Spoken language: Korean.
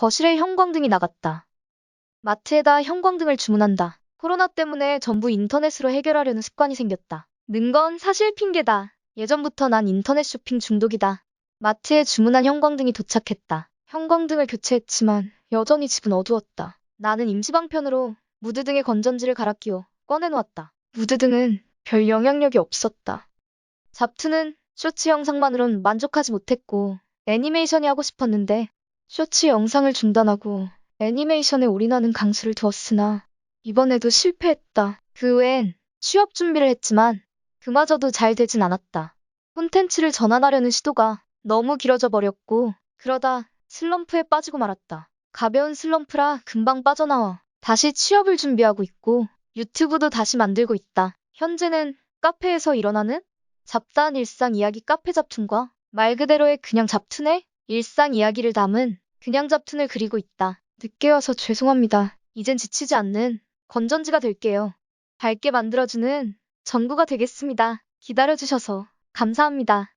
거실에 형광등이 나갔다. 마트에다 형광등을 주문한다. 코로나 때문에 전부 인터넷으로 해결하려는 습관이 생겼다. 는 건 사실 핑계다. 예전부터 난 인터넷 쇼핑 중독이다. 마트에 주문한 형광등이 도착했다. 형광등을 교체했지만 여전히 집은 어두웠다. 나는 임시방편으로 무드등에 건전지를 갈아 끼워 꺼내놓았다. 무드등은 별 영향력이 없었다. 잡투는 쇼츠 영상만으론 만족하지 못했고 애니메이션이 하고 싶었는데 쇼츠 영상을 중단하고 애니메이션에 올인하는 강수를 두었으나 이번에도 실패했다. 그 외엔 취업 준비를 했지만 그마저도 잘 되진 않았다. 콘텐츠를 전환하려는 시도가 너무 길어져 버렸고 그러다 슬럼프에 빠지고 말았다. 가벼운 슬럼프라 금방 빠져나와 다시 취업을 준비하고 있고 유튜브도 다시 만들고 있다. 현재는 카페에서 일어나는 잡다한 일상 이야기 카페 잡툰과 말 그대로의 그냥 잡툰의 일상 이야기를 담은 그냥 잡툰을 그리고 있다. 늦게 와서 죄송합니다. 이젠 지치지 않는 건전지가 될게요. 밝게 만들어주는 전구가 되겠습니다. 기다려주셔서 감사합니다.